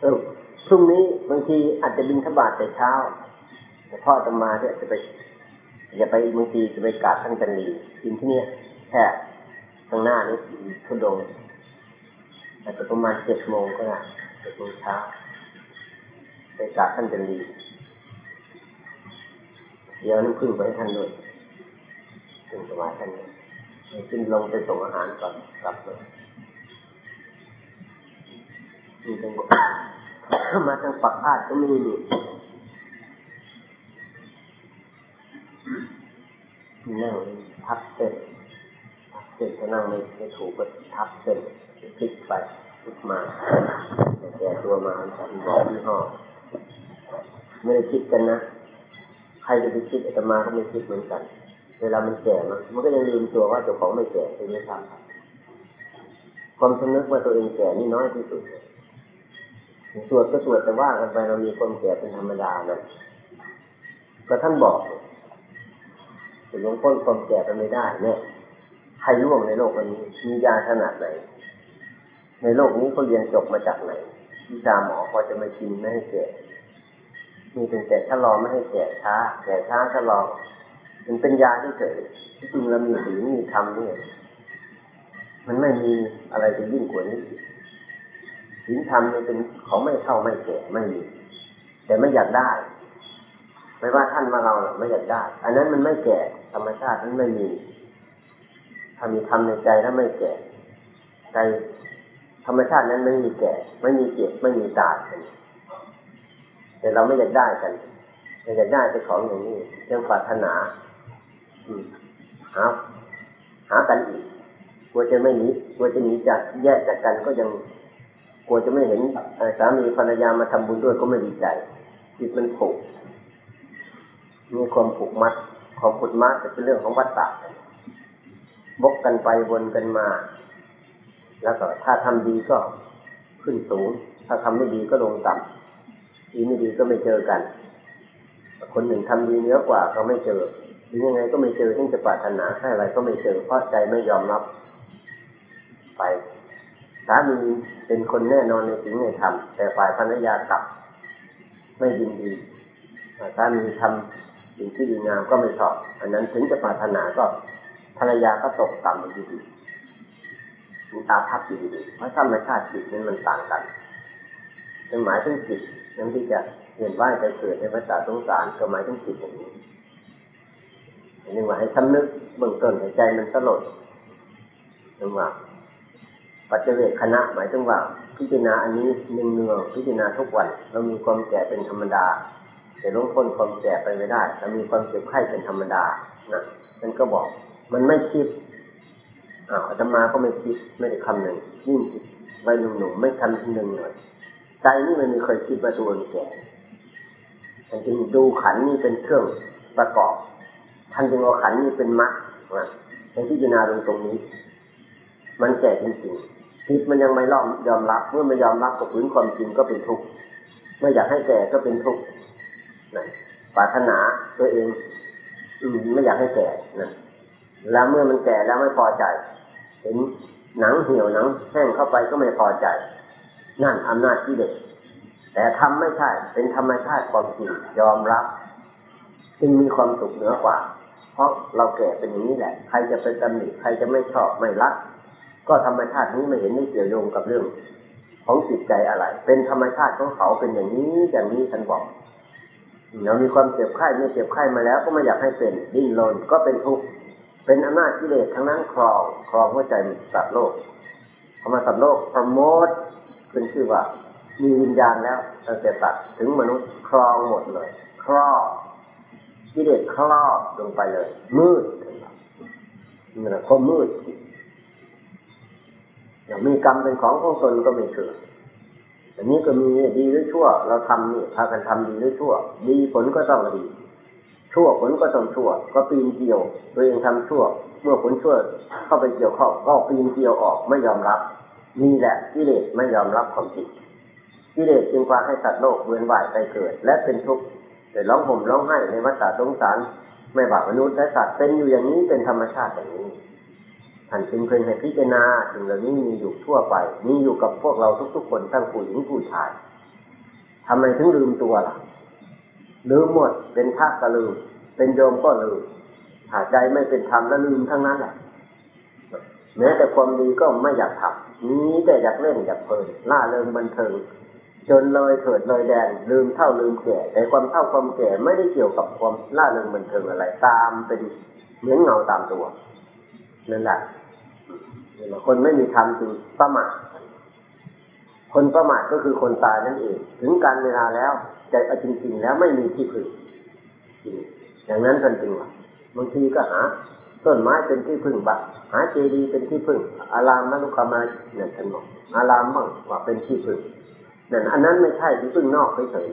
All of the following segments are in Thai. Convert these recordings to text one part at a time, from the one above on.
เออพรุ่งนี้บางทีอาจจะบินทบาทแต่เช้าแต่พ่อจะมาเนี่ยจะไปอย่าไปบางทีจะไปกราบท่านจันลีกินที่เนี่ยแค่ข้างหน้านี่ทุดงอาจจะประมาณเจ็ดโมงก็ได้เจ็ดโมงเช้าไปกราบท่านจันลีเดี๋ยวน้ำพึ่งไปให้ท่านด้วยพึ่งสมาท่านเลยขึ้นลงไปส่งอาหารก่อนกลับเลย มีจังหวะมาทางปักพาดก็มีนี่นั่งทับเส้นทับเส้นก็นั่งไม่ไม่ถูกก็ทับเส้นพลิกไปพลิกมาแต่ตัวมาฉันบอกที่ห้อไม่ได้คิดกันนะใครจะไปคิดอาตมาก็ไม่คิดเหมือนกัน เวลามันแก่มันมันก็ยังลืมตัวว่าเจ้าของไม่แก่ใช่ไหมครับความสำนึกว่าตัวเองแก่นี่น้อยที่สุด สวดก็สวดแต่ว่ากันไปเรามีความแก่เป็นธรรมดานะก็ท่านบอกถึงลงพ้นความแก่ไปไม่ได้ เนี่ยใครร่วงในโลกนี้มียาขนาดไหน ในโลกนี้เขาเรียนจบมาจากไหนวิชาหมอพอจะมากินไม่ให้แก่มีเป็นแต่ชะลอไม่ให้แก่ช้าแก่ช้าชะลอมันเป็นยาที่เฉยที่จริงเรามีศีมีธรรมนี่มันไม่มีอะไรจะยิ่งกว่านี้ ศีลธรรมเนี่ยเป็นของไม่เท่าไม่แก่ไม่มีแต่ไม่อยากได้ ไม่ว่าท่านมาเราไม่อยากได้ อันนั้นมันไม่แก่ธรรมชาตินั้นไม่มีถ้ามีธรรมในใจแล้วไม่แก่ใจธรรมชาตินั้นไม่มีแก่ ไม่มีเจ็บไม่มีตายแต่เราไม่อยากได้กันเราอยากได้เป็นของอย่างนี้เรื่องปรารถนาหาหากันอีกกลัวจะไม่หนีกลัวจะหนีจากแยกจากกันก็ยัง กลัวจะไม่เห็นสามีภรรยามาทำบุญด้วยก็ไม่ดีใจจิตมันผูก มีความผูกมัดความผูกมัดจะเป็นเรื่องของวัฏฏะบกกันไปวนกันมา แล้วก็ถ้าทำดีก็ขึ้นสูง ถ้าทำไม่ดีก็ลงต่ำดีไม่ดีก็ไม่เจอกัน คนหนึ่งทำดีเนื้อกว่าก็ไม่เจอหรือยังไงก็ไม่เจอที่จะปรารถนาให้อะไรก็ไม่เจอเพราะใจไม่ยอมรับไป สามีเป็นคนแน่นอนในสิ่งในธรรมแต่ฝ่ายภรรยากลับ ไม่ยินดีสามีทำสิ่งที่ดีงามก็ไม่ชอบ อันนั้นถึงจะปรารถนาก็ภรรยาก็ตกต่ำอยู่ดีมีตาพับอยู่ดีเพราะธรรมชาติจิตนั้นมันต่างกันเป็นหมายถึงจิตนั้นที่จะเห็นว่าจะเกิดในภาษาสงสารก็หมายถึงจิตอย่างนี้อันนี้ว่าให้สำนึกเบื้องต้นให้ใจมันสลดนึกว่า ปัจเจกคณะหมายถึงว่าพิจารณาอันนี้เนืองเนืองพิจารณาทุกวัน เรามีความแก่เป็นธรรมดาแต่ล้งพ้นความแก่ไปไม่ได้เรามีความเจ็บไข้เป็นธรรมดานะมันก็บอก มันไม่คิดอ้าวอาตมาก็ไม่คิดไม่ได้คำหนึ่งยิ่งใบหนุ่มๆไม่คำหนึ่งเลยใจนี่มันไม่เคยคิดว่าตัวเองแก่ท่านจึงดูขันนี่เป็นเครื่องประกอบท่านจึงเอาขันนี่เป็นมรรคนะเป็นพิจารณาตรงตรงนี้ มันแก่จริงๆ จิตมันยังไม่ยอมยอมรับ เมื่อไม่ยอมรับกับพื้นความจริงก็เป็นทุกข์ไม่อยากให้แก่ก็เป็นทุกข์นะปรารถนาตัวเอง อืมไม่อยากให้แก่นะแล้วเมื่อมันแก่แล้วไม่พอใจ เห็นหนังเหี่ยวหนังแห้งเข้าไปก็ไม่พอใจ นั่นอำนาจที่เด็ก แต่ทำไม่ใช่ เป็นธรรมชาติความจริงยอมรับ จึงมีความสุขเหนือกว่า เพราะเราแก่เป็นอย่างนี้แหละ ใครจะเป็นตำหนิใครจะไม่ชอบไม่รัก ก็ธรรมชาตินี้ไม่เห็นได้เกี่ยวโยงกับเรื่อง ของจิตใจอะไร เป็นธรรมชาติของเขาเป็นอย่างนี้อย่างนี้ท่านบอกเรามีความเจ็บไข้ไม่เจ็บไข้มาแล้วก็ไม่อยากให้เป็นดิ้นรนก็เป็นทุกข์เป็นอำนาจกิเลสทั้งนั้นครองครองหัวใจสัตว์โลกพอมาสัตว์โลกประโมทขึ้นชื่อว่า มีวิญญาณแล้วตั้งแต่ตัดถึงมนุษย์ครองหมดเลยครอบกิเลสครอบลงไปเลย มืดนี่แหละความมืด อย่างมีกรรมเป็นของของตนก็ไม่เกิดอันนี้ก็มีดีหรือชั่ว เราทำนี่พากันทำดีหรือชั่ว ดีผลก็ต้องดี ชั่วผลก็ต้องชั่ว ก็ปีนเกี่ยว ตัวเองทำชั่ว เมื่อผลชั่วเข้าไปเกี่ยวข้องก็ปีนเกี่ยวออกไม่ยอมรับนี่แหละกิเลสไม่ยอมรับความจริงกิเลสจึงพาให้สัตว์โลกเวียนว่ายไปเกิด และเป็นทุกข์แต่ร้องห่มร้องไห้ในวัฏสงสาร ไม่บาปมนุษย์และสัตว์เป็นอยู่อย่างนี้เป็นธรรมชาติอย่างนี้ ท่านจึงเคยให้พิจารณาสิ่งเหล่านี้มีอยู่ทั่วไป มีอยู่กับพวกเราทุกๆคนทั้งผู้หญิงผู้ชายทำไมถึงลืมตัวล่ะลืมหมดเป็นพระก็ลืม เป็นโยมก็ลืมหาใจไม่เป็นธรรมแล้วลืมทั้งนั้นแหละแม้แต่ความดีก็ไม่อยากทำนี้แต่อยากเล่นอยากเพลินล่าเริงบันเทิงจนเลยเถิดเลยแดนลืมเท่าลืมแก่ แต่ความเท่าความแก่ไม่ได้เกี่ยวกับความล่าเริงบันเทิงอะไร ตามเป็นเหมือนเงาตามตัวนั่นแหละ คนไม่มีธรรมจึงประมาทคนประมาทก็คือคนตายนั่นเอง ถึงการเวลาแล้วแต่จริง ๆ แล้วไม่มีที่พึ่งอย่างนั้นกันจริงว่าบางทีก็หาต้นไม้เป็นที่พึ่งบ้างหาเจดีย์เป็นที่พึ่ง อารามมนุคามาเนี่ยท่านบอกอารามบ้างว่าเป็นที่พึ่งนั่นอันนั้นไม่ใช่ที่พึ่งนอกเฉย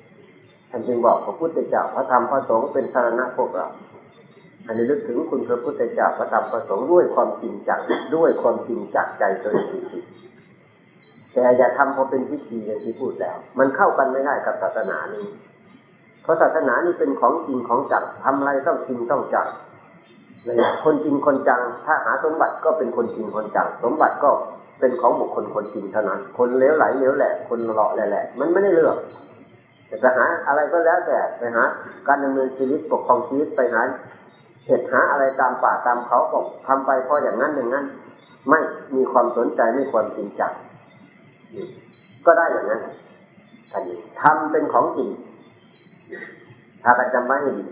ๆท่านจึงบอกพระพุทธเจ้าพระธรรมพระสงฆ์เป็นสารณะพวกเรา อันนี้ลึกถึงคุณพระพุทธเจ้าพระธรรมพระสงฆ์ด้วยความจริงจังด้วยความจริงจากใจตัวเองจริงแต่อย่าทำพอเป็นพิธีอย่างที่พูดแล้ว มันเข้ากันไม่ได้กับศาสนานี้ เพราะศาสนานี้เป็นของจริงของจังทำอะไรต้องจริงต้องจังเลยคนจริงคนจัง ถ้าหาสมบัติก็เป็นคนจริงคนจัง สมบัติก็เป็นของบุคคลคนจริงเท่านั้น คนเลี้ยวไหลเลี้ยวแหละ คนหล่อแหละมันไม่ได้เลือกจะไปหาอะไรก็แล้วแต่ไปหา การดำเนินชีวิตปกครองชีวิตไปหา เหตุหาอะไรตามป่าตามเขาบอกทำไปเพราะอย่างนั้นอย่างนั้น ไม่มีความสนใจไม่ความจริงจังก็ได้อย่างนั้นอันนี้ทำเป็นของจริงถ้าปรจำไว้ให้ดี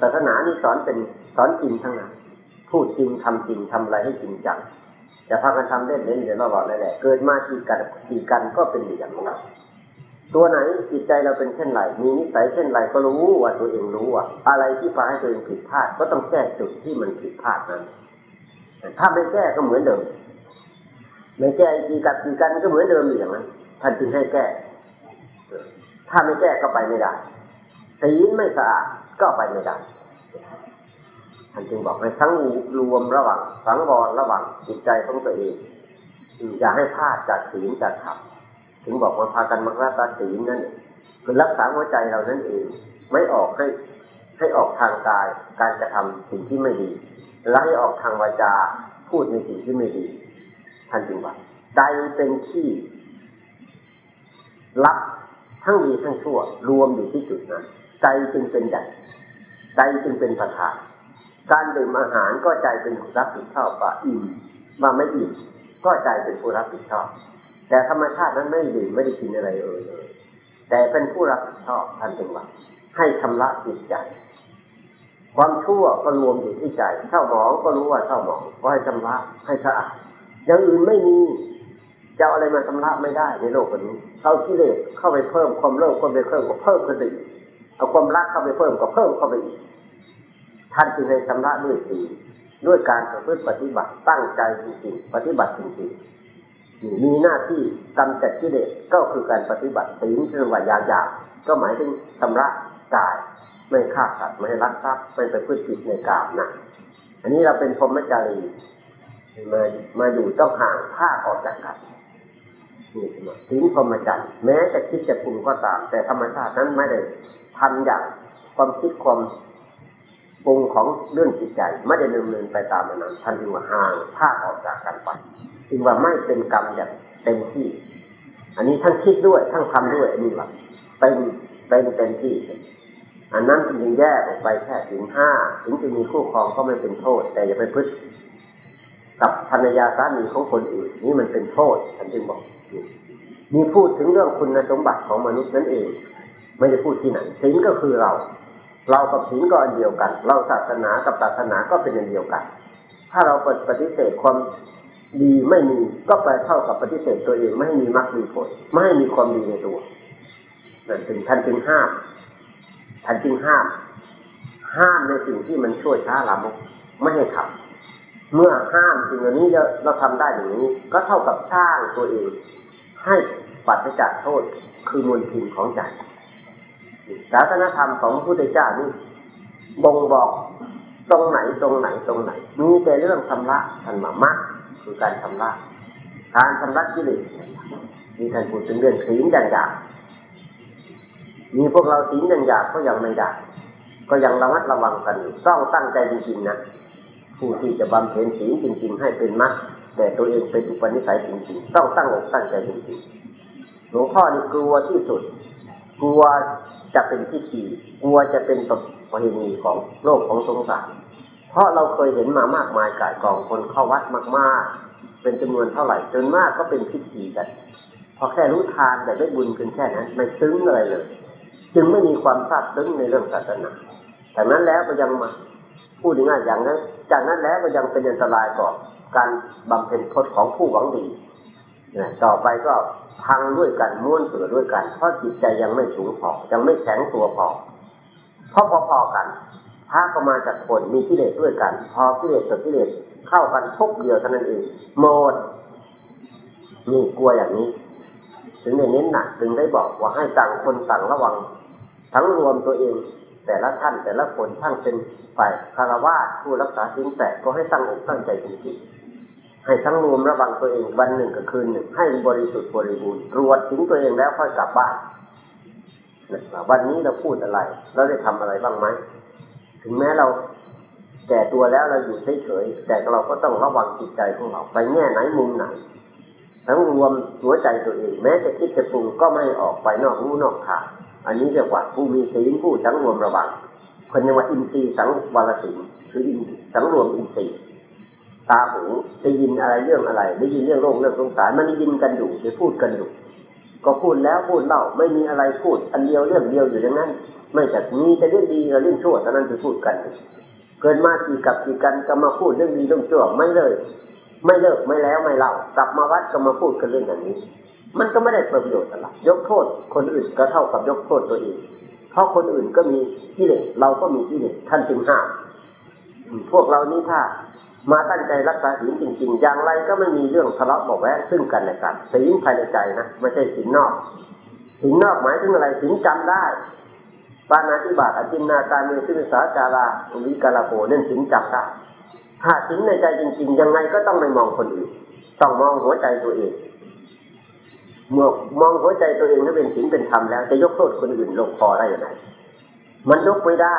ศาสนานี่สอนเป็นสอนจริงทั้งนั้นพูดจริงทำจริงทำอะไรให้จริงจังจะพากันทำเล่นเล่นเดี๋ยวเราบอกเลยแหละเกิดมากี่กันกี่กันก็เป็นอย่างนั้น ตัวไหนจิตใจเราเป็นเช่นไรมีนิสัยเช่นไรก็รู้ว่าตัวเองรู้ว่าอะไรที่พาให้ตัวเองผิดพลาดก็ต้องแก้จุดที่มันผิดพลาดนั้นถ้าไม่แก้ก็เหมือนเดิมไม่แก้กี่กับกี่กันก็เหมือนเดิมอย่างนั้นท่านจึงให้แก้ ถ้าไม่แก้ก็ไปไม่ได้ศีลไม่สะอาดก็ไปไม่ได้ท่านจึงบอกให้ทั้งรวมระหว่างสังวรระหว่างจิตใจของตัวเองอย่าให้พลาดจากศีลจากธรรม ถึงบอกว่าพากันมักรักษาศีลนั่นคือรักษาหัวใจเรานั่นเอง ไม่ออกให้ให้ออกทางกาย การกระทำสิ่งที่ไม่ดี และให้ออกทางวาจาพูดในสิ่งที่ไม่ดีท่านจึงว่าใจเป็นที่รับทั้งดีทั้งชั่ว รวมอยู่ที่จุดนั้นใจจึงเป็นใหญ่ใจจึงเป็นประธานการดื่มอาหารก็ใจเป็นผู้รับผิดชอบว่าอิ่มว่าไม่อิ่มก็ใจเป็นผู้รับผิดชอบ แต่ธรรมชาตินั้นไม่ดื่มไม่ได้กินอะไรเอ่ยเลยแต่เป็นผู้รับผิดชอบท่านจึงว่าให้ชำระจิตใจ ความชั่วก็รวมอยู่ที่ใจเศร้าหมองก็รู้ว่าเศร้าหมองก็ให้ชำระให้สะอาดอย่างอื่นไม่มีจะอะไรมาชำระไม่ได้ในโลกนี้เอากิเลสเข้าไปเพิ่มความโลภก็ไปเพิ่มก็เพิ่มขึ้นไปอีกเอาความรักเข้าไปเพิ่มก็เพิ่มเข้าไปอีกท่านจึงให้ชำระด้วยสีด้วยการประพฤติปฏิบัติตั้งใจจริงๆปฏิบัติจริงๆ มีหน้าที่กำจัดกิเลสก็คือการปฏิบัติศีลคือว่ายาหยาบก็หมายถึงชำระกาย ไม่ฆ่าสัตว์ไม่รักทรัพย์ไม่ไปพืชผิดในกามนะอันนี้เราเป็นพรหมจารีมามาอยู่ต้องห่างผ้าออกจากกันนี่ศีลพรหมจรรย์แม้จะคิดจะปรุงก็ตาม แต่ธรรมชาตินั้นไม่ได้ทำอย่างความคิดความปรุงของเรื่องจิตใจ ไม่ได้ดำเนินไปตามนั้นท่านจึงว่ห่างผ้าออกจาก จึงว่าไม่เป็นกรรมอย่างเต็มที่ อันนี้ทั้งคิดด้วยทั้งทำด้วยอันนี้ว่าเป็นเป็นเต็มที่ อันนั้นจึงแยกออกไปแค่ถึงห้าถึงจะมีคู่ครองก็ไม่เป็นโทษ แต่อย่าไปพึ่งกับภรรยาสามีของคนอื่น นี่มันเป็นโทษท่านจึงบอกมีพูดถึงเรื่องคุณสมบัติของมนุษย์นั่นเองไม่ได้พูดที่ไหนศีลก็คือเรา เรากับศีลก็อันเดียวกัน เราศาสนากับศาสนาก็เป็นอันเดียวกัน ถ้าเราเปิดปฏิเสธความ ดีไม่มีก็ไปเท่ากับปฏิเสธตัวเองไม่ให้มีมรรคมีผลไม่ให้มีความดีในตัวนั่นถึงท่านจึงห้ามท่านจึงห้าม ห้ามในสิ่งที่มันช่วยช้าลามกไม่ให้ทำเมื่อห้ามสิ่งเหล่านี้เราทำได้อย่างนี้ ก็เท่ากับสร้างตัวเอง ให้ปัจจักโทษคือมวลทินของใจศาสนธรรมของพระพุทธเจ้านี่บ่งบอกตรงไหนตรงไหนตรงไหนมีแต่เรื่องชำรมะทันมามะ คือการชำระการชำระกิเลสมีท่านพูดถึงเรื่องศีลอย่างหยาบมีพวกเราศีลอย่างหยาบก็ยังไม่ได้ ก็ยังระมัดระวังกันต้องตั้งใจจริงๆนะผู้ที่จะบำเพ็ญศีลจริง ๆ ให้เป็นมรรคแต่ตัวเองเป็นอุปนิสัยจริงๆ ต้องตั้งอกตั้งใจจริงๆ หลวงพ่อนี่กลัวที่สุด กลัวจะเป็นพิธี กลัวจะเป็นประเพณีของโลกของสงสาร เพราะเราเคยเห็นมามากมายกายกองคนเข้าวัดมากๆ เป็นจำนวนเท่าไหร่จนมากก็เป็นพิธีกันพอแค่รู้ทานแต่ได้บุญเพียงแค่นั้นไม่ซึ้งอะไรเลย จึงไม่มีความทราบซึ้งในเรื่องศาสนาจากนั้นแล้วก็ยังมาพูดง่ายๆอย่างนั้น จากนั้นแล้วก็ยังเป็นอันตรายก่อการบำเพ็ญพจน์ของผู้หวังดีต่อไปก็พังด้วยกันม้วนเสือด้วยกัน เพราะจิตใจยังไม่สูงพอยังไม่แข็งตัวพอเพราะพอๆกัน ระก็มาจากคนมีกิเลสด้วยกัน พอกิเลสกับกิเลสเข้ากันทุกเดียวเท่านั้นเองหมดนี่กลัวอย่างนี้ ถึงได้เน้นหนักถึงได้บอกว่าให้ต่างคนต่างระวัง ทั้งรวมตัวเอง แต่ละท่านแต่ละคนท่านเป็นฝ่ายคารวะผู้รักษาสิ่งแปดก็ให้ตั้งอกตั้งใจจริงๆให้ทั้งรวมระวังตัวเองวันหนึ่งกับคืนหนึ่งให้บริสุทธิ์บริบูรณ์ตรวจถึงตัวเองแล้วค่อยกลับบ้านวันนี้เราพูดอะไร เราได้ทำอะไรบ้างไหม ถึงแม้เราแก่ตัวแล้วเราอยู่เฉยๆแต่เราก็ต้องระวังจิตใจของเรา ไปแง่ไหนมุมไหน ทั้งรวมหัวใจตัวเอง แม้จะคิดจะปรุงก็ไม่ออกไปนอกรู้นอกทางอันนี้เรียกว่าผู้มีศีลผู้สังรวมระวังคนยังว่าอินทรีย์สังวรศีลคืออินสังรวมอินทรีย์ตาหูได้ยินอะไรเรื่องอะไร ได้ยินเรื่องโลกเรื่องสงสารมันได้ยินกันอยู่ได้พูดกันอยู่ ก็พูดแล้วพูดเล่าไม่มีอะไรพูด อันเดียวเรื่องเดียวอยู่อย่างนั้น ไม่จะมีแต่เรื่องดีกับเรื่องชั่วเท่านั้นที่พูดกัน เกินมากี่กับกี่กันก็มาพูดเรื่องดีเรื่องชั่วไม่เลย ไม่เลิกไม่แล้วไม่เล่ากลับมาวัดก็มาพูดกันเรื่องอย่างนี้ มันก็ไม่ได้ประโยชน์อะไรยกโทษคนอื่นก็เท่ากับยกโทษตัวเองเพราะคนอื่นก็มีกิเลสเราก็มีกิเลสท่านจึงห้ามพวกเรานี้ถ้า มาตั้งใจรักษาศีลจริง ๆ อย่างไรก็ไม่มีเรื่องทะเลาะเบาะแว้งซึ่งกันและกันศีลภายในใจนะไม่ใช่ศีลนอกศีลนอกหมายถึงอะไรศีลจำได้ปานาธิบาตอจินนาการเมสุสาจาราวิกาลาโภนั่นศีลจำได้ถ้าศีลในใจจริง ๆ ยังไงก็ต้องไม่มองคนอื่นต้องมองหัวใจตัวเองเมื่อมองหัวใจตัวเองนั้นเป็นศีลเป็นธรรมแล้วจะยกโทษคนอื่นลงคอได้ยังไงมันยกไม่ได้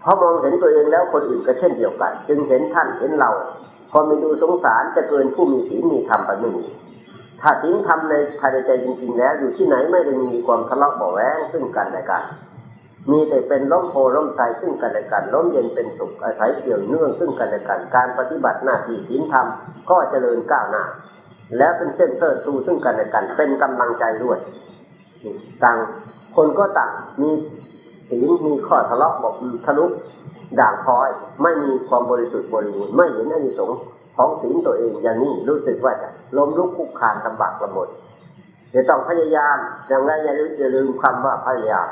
เพราะมองเห็นตัวเองแล้วคนอื่นก็เช่นเดียวกัน จึงเห็นท่านเห็นเราพอมีดูสงสารจะเกินผู้มีศีลมีธรรมไปไม่มีถ้าศีลธรรมในภายในใจจริงๆแล้วอยู่ที่ไหนไม่ได้มีความทะเลาะเบาแวงซึ่งกันและกัน มีแต่เป็นล้มโพล้มใจซึ่งกันและกันล้มเย็นเป็นสุขอาศัยเกี่ยวเนื่องซึ่งกันและกัน การปฏิบัติหน้าที่ศีลธรรมก็เจริญก้าวหน้า แล้วเป็นเส้นเติร์ซูซึ่งกันและกัน เป็นกำลังใจด้วยต่างคนก็ต่างมี ศีลมีข้อทะเลาะบอกทะลุด่างพร้อย ไม่มีความบริสุทธิ์บริบูรณ์ไม่เห็นอานิสงส์ของศีลตัวเองอย่างนี้รู้สึกว่าจะล้มลุกคุกคานลำบากลำบนเดี๋ยวต้องพยายามอย่างไรอย่าลืมอย่าลืมคำว่าพยายาม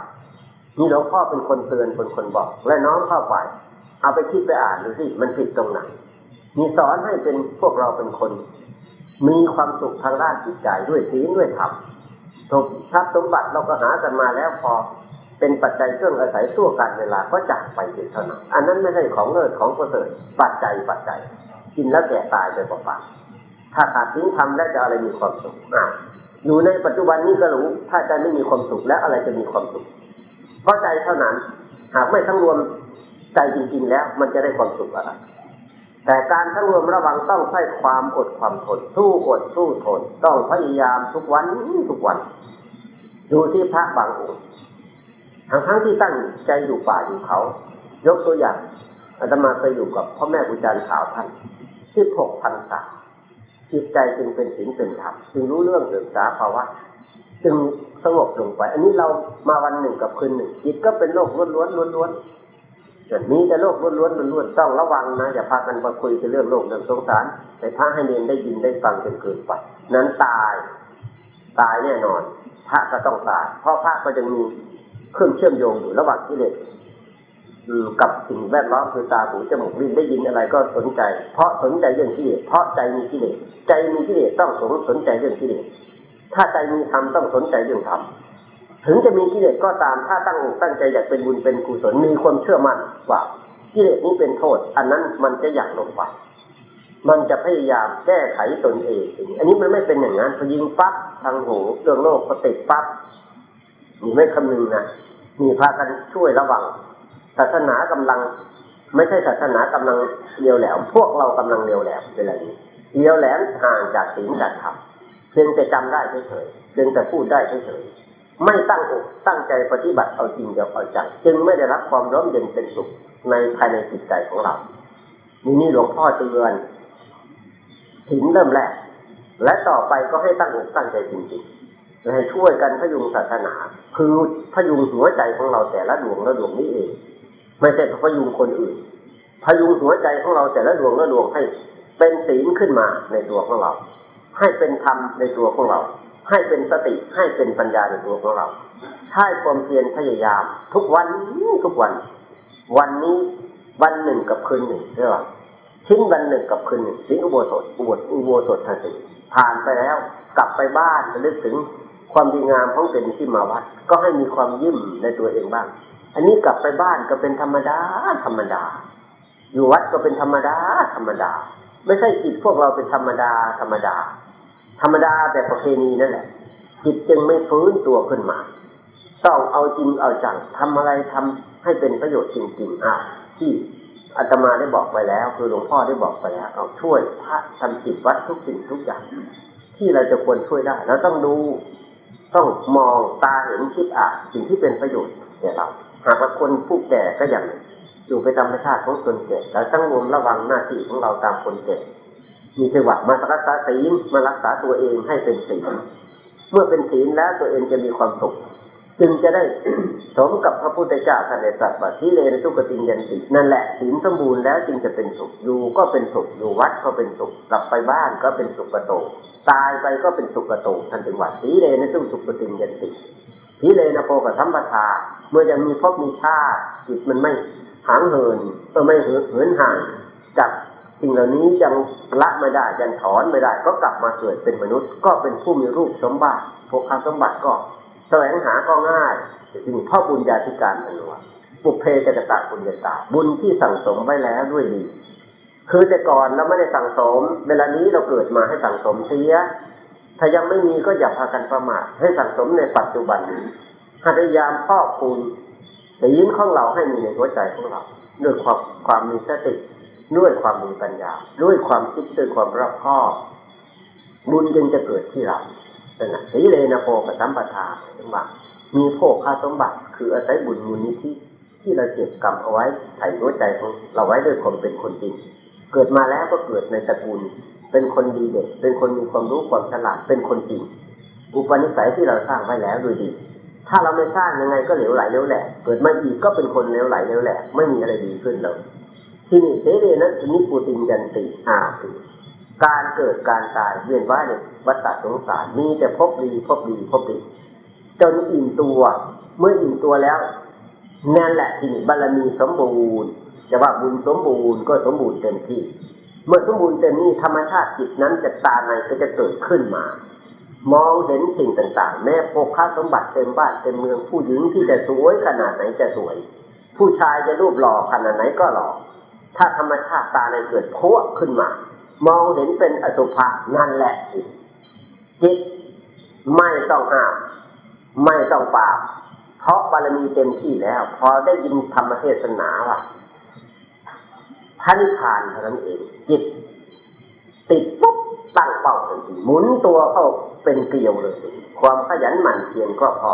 นี่หลวงพ่อเป็นคนเตือนเป็นคนบอก และน้องเข้าไปเอาไปคิดไปอ่านดูสิมันผิดตรงไหนมีสอนให้เป็นพวกเราเป็นคน มีความสุขทางด้านจิตใจด้วยศีลด้วยธรรมถกทรัพย์สมบัติเราก็หากันมาแล้วพอ เป็นปัจจัยเครื่องอาศัยชั่วการเวลาก็จากไปเท่านั้นอันนั้นไม่ใช่ของเลิศของประเสริฐปัจจัยปัจจัย กินแล้วแก่ตายไปเปล่าๆถ้าขาดศีลธรรมแล้วจะอะไรมีความสุขอ่าอยู่ในปัจจุบันนี้ก็รู้ถ้าใจไม่มีความสุขแล้วอะไรจะมีความสุขเพราะใจเท่านั้น หากไม่ทั้งรวมใจจริง ๆ แล้วมันจะได้ความสุขอะไรแต่การทั้งรวมระวังต้องใช้ความอดความทนสู้อดสู้ทน ต้องพยายามทุกวันทุกวัน ดูที่พระบางองค์ ทั้งทั้งที่ตั้งใจอยู่ป่าอยู่เขา ยกตัวอย่างอาตมาเคยอยู่กับพ่อแม่ครูอาจารย์ขาวท่านสิบหกพันษาจิตใจจึงเป็นศีลเป็นธรรมจึงรู้เรื่องศึกษาภาวะจึงสงบลงไป อันนี้เรามาวันหนึ่งกับคืนหนึ่งจิตก็เป็นโลกล้วนล้วนล้วนล้วนมีแต่โลกล้วนๆล้วนต้องระวังนะอย่าพากันมาคุยกันเรื่องโลกเรื่องสงสารแต่พระให้เรียนได้ยินได้ฟังจนเกินไปนั้นตาย ตายแน่นอน พระก็ต้องตาย เพราะพระก็จะมี เครื่องเชื่อมโยงอยู่ระหว่างกิเลสกับสิ่งแวดล้อมคือตาหูจมูกลิ้นได้ยินอะไรก็สนใจ เพราะสนใจเรื่องกิเลสเพราะใจมีกิเลสใจมีกิเลสต้องสนสนใจเรื่องกิเลสถ้าใจมีธรรมต้องสนใจเรื่องธรรมถึงจะมีกิเลสก็ตามถ้าตั้งตั้งใจอยากเป็นบุญเป็นกุศลมีความเชื่อมั่นว่ากิเลสนี้เป็นโทษ อันนั้นมันจะอยากลงไปมันจะพยายามแก้ไขตนเอง อันนี้มันไม่เป็นอย่างนั้นพอยิงปั๊บทางหูเรื่องโลกก็ติดปั๊บ มีไม่คำนึงนะมีพากันช่วยระวัง ศาสนากำลัง ไม่ใช่ศาสนากำลังเลียวแหลมพวกเรากำลังเลียวแหลมเป็นอะไรนี้เลียวแหลมห่างจากศีลจากธรรมเพียงแต่จำได้เฉยๆเพียงแต่พูดได้เฉยๆไม่ตั้งอกตั้งใจปฏิบัติเอาจริงเอาจังจึงไม่ได้รับความร่มเย็นเป็นสุขในภายในจิตใจของเรานี่นี่หลวงพ่อเตือนถินเริ่มแรกและต่อไปก็ให้ตั้งอกตั้งใจจริงๆ ให้ช่วยกันพยุงศาสนา คือพยุงหัวใจของเราแต่ละดวงละดวงนี้เอง ไม่ใช่พยุงคนอื่น พยุงหัวใจของเราแต่ละดวงละดวงให้ เป็นศีลขึ้นมาในตัวของเรา ให้เป็นธรรมในตัวของเรา ให้เป็นสติให้เป็นปัญญาในตัวของเราใช้ความเพียรพยายาม ทุกวันทุกวัน วันนี้วันหนึ่งกับคืนหนึ่งเรียกว่าชิ้นวันหนึ่งกับคืนหนึ่งสิ้นอุโบสถอุโบสถอุโบสถทันทีผ่านไปแล้ว กลับไปบ้านจะนึกถึง ความดีงามของเป็นที่มาวัด ก็ให้มีความยิ้มในตัวเองบ้าง อันนี้กลับไปบ้านก็เป็นธรรมดาธรรมดา อยู่วัดก็เป็นธรรมดาธรรมดา ไม่ใช่จิตพวกเราเป็นธรรมดาธรรมดา ธรรมดาแบบประเพณีนั่นแหละ จิตจึงไม่ฟื้นตัวขึ้นมา ต้องเอาจริงเอาจังทำอะไรทำให้เป็นประโยชน์จริงๆอะที่อาตมาได้บอกไปแล้ว คือหลวงพ่อได้บอกไปแล้วเอาช่วยพระทำจิตวัดทุกสิ่งทุกอย่าง ที่เราจะควรช่วยได้เราต้องดู ต้องมองตาเห็นคิดอ่านสิ่งที่เป็นประโยชน์แก่เรา หากว่าคนผู้แก่ก็อย่างอยู่ไปตามธรรมชาติของคนแก่เราต้องรวมระวังหน้าที่ของเราตามคนแก่มีจังหวะมารักษาศีลมารักษาตัวเองให้เป็นศีลเมื่อเป็นศีลแล้วตัวเองจะมีความสุขจึงจะได้สมกับพระพุทธเจ้าท่านได้ตรัสว่าที่เลนทุกติยันตินั่นแหละศีลสมบูรณ์แล้วจึงจะเป็นสุขอยู่ก็เป็นสุขอยู่วัดก็เป็นสุขกลับไปบ้านก็เป็นสุขโต ตายไปก็เป็นสุขโตท่านถึงว่าสีเลนทุสุขติยันติสีเลนโปกับธรรมปทา เมื่อยังมีพบมีชาติจิตมันไม่หางเหินเออไม่เหินห่างจากสิ่งเหล่านี้ยังละไม่ได้ยังถอนไม่ได้ ก็กลับมาเกิดเป็นมนุษย์ ก็เป็นผู้มีรูปสมบัติโภคาสมบัติก็แสวงหาก็ง่ายจึงพ่อบุญญาธิการอันว่าบุพเพจกตะบุญญาตาบุญที่สั่งสมไว้แล้วด้วยดี คือแต่ก่อนเราไม่ได้สั่งสม เวลานี้เราเกิดมาให้สั่งสมเสีย ถ้ายังไม่มีก็อย่าพากันประมาทให้สั่งสมในปัจจุบันนี้พยายามพ่อคุณศีลของเราให้มีในหัวใจของเรา ด้วยความความมีสติด้วยความมีปัญญา ด้วยความคิดด้วยความรอบคอบ บุญจึงจะเกิดที่เราเป็นสีเลนะโพกับสัมปทาสมบัติมีโภคาสมบัติ คืออาศัยบุญมูลนิธิที่เราเก็บกรรมเอาไว้ใส่หัวใจของเราไว้ด้วยความเป็นคนจริง เกิดมาแล้วก็เกิดในตระกูล เป็นคนดีเด็กเป็นคนมีความรู้ความฉลาด เป็นคนจริง อุปนิสัยที่เราสร้างไว้แล้วด้วยดี ถ้าเราไม่สร้างยังไงก็เหลวไหลเหลวแหลกเกิดมาอีกก็เป็นคนเหลวไหลเหลวแหลกไม่มีอะไรดีขึ้นเลยที่นี่เสเรนั้นนิปูตินยันติอาติการเกิดการตายเวียนว่ายในวัฏสงสารมีแต่พบดีพบดีพบดี จนอิ่มตัว เมื่ออิ่มตัวแล้วนั่นแหละที่นี่บารมีสมบูรณ์ จะว่าบุญสมบูรณ์ก็สมบูรณ์เต็มที่ เมื่อสมบูรณ์เต็มนี้ธรรมชาติจิตนั้นจะตาในก็จะเกิดขึ้นมา มองเห็นสิ่งต่างๆ แม้โภคาสมบัติเต็มบ้านเต็มเมืองผู้หญิงที่จะสวยขนาดไหนจะสวย ผู้ชายจะรูปหล่อขนาดไหนก็หล่อถ้าธรรมชาติตาในเกิดพวขึ้นมา มองเห็นเป็นอสุภะนั่นแหละจิตไม่ต้องห้ามไม่ต้องปราบเพราะบารมีเต็มที่แล้ว พอได้ยินธรรมเทศนาว่า พระนิพพานเท่านั้นเองจิตติดปุ๊บตั้งเป้าทันทีหมุนตัวเข้าเป็นเกลียวเลย ความขยันหมั่นเพียรก็พอ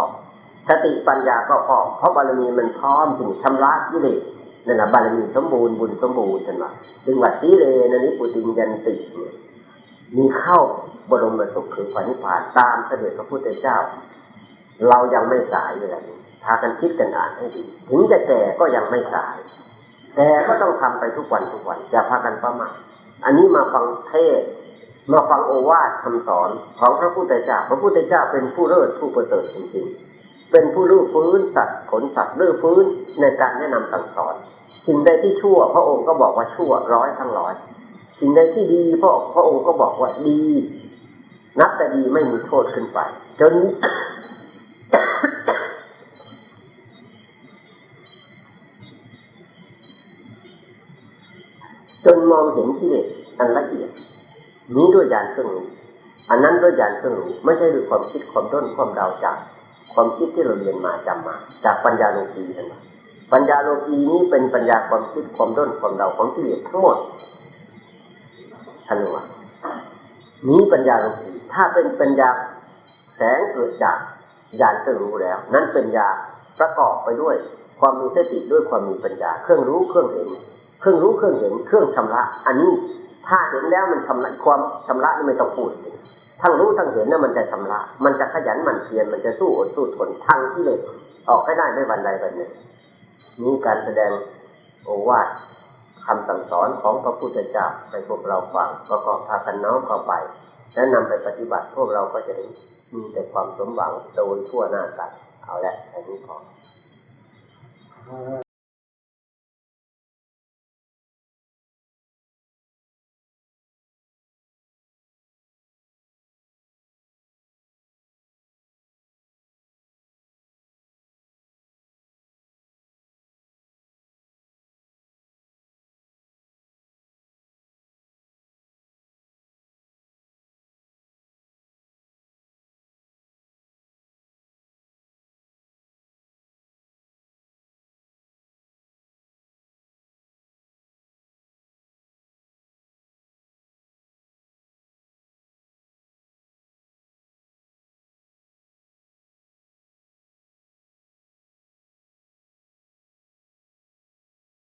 สติปัญญาก็พอเพราะบารมีมันพร้อมถึงชำระกิเลสนั่นแหละบารมีสมบูรณ์บุญสมบูรณ์จังหวะจึงวัดสีเลนนิปุติยันติมีเข้าบรมสุขคือพระนิพพานตามเสด็จพระพุทธเจ้า เรายังไม่สายเลยพากันคิดกันอ่านให้ดี ถึงจะแก่ก็ยังไม่สาย แต่ก็ต้องทำไปทุกวันทุกวันอย่าพากันประมาทอันนี้มาฟังเทศมาฟังโอวาทคำสอนของพระพุทธเจ้า พระพุทธเจ้าเป็นผู้เลิศผู้ประเสริฐจริงๆ เป็นผู้รู้ฟื้นสัตว์ขนสัตว์รู้อฟื้นในการแนะนำสั่งสอนสิ่งใดที่ชั่ว พระองค์ก็บอกว่าชั่วร้อยทั้งร้อยสิ่งใดที่ดีพระพระองค์ก็บอกว่าดี นับแต่ดีไม่มีโทษขึ้นไปจน จ นมองเห็นที่เด็ดอันละเอียดนี้ด้วยญาณเครื่องรู้อันนั้นด้วยญาณเครื่องรู้ไม่ใช่ด้วยความคิดความด้นความเดาจากความคิดที่เราเรียนมาจำมา จากปัญญาโลกีนั่นเองปัญญาโลกีนี้เป็นปัญญาความคิดความด้นความเดาของกิเลสทั้งหมดท่านว่านี้ปัญญาโลกีถ้าเป็นปัญญาแสงเกิดจากญาณเครื่องรู้แล้ว นั่นเป็นยาประกอบไปด้วย ความมีสติด้วยความมีปัญญา เครื่องรู้เครื่องเห็น เครื่องรู้เครื่องเห็นเครื่องชำระ อันนี้ถ้าเห็นแล้วมันชำระความชำระนี่ไม่ต้องพูดทั้งรู้ทั้งเห็นน่ะมันจะชำระ มันจะขยันหมันเพียรมันจะสู้อดสู้ทนทั้งที่เลยออกให้ได้ไม่วันใดวันหนึ่งนี่การแสดงโอวาทคำสั่งสอนของพระพุทธเจ้าให้พวกเราฟังประกอบพากันน้อมเข้าไป และนำไปปฏิบัติพวกเราก็จะได้มีแต่ความสมหวังโดยทั่วหน้ากันเอาละแค่นี้พอ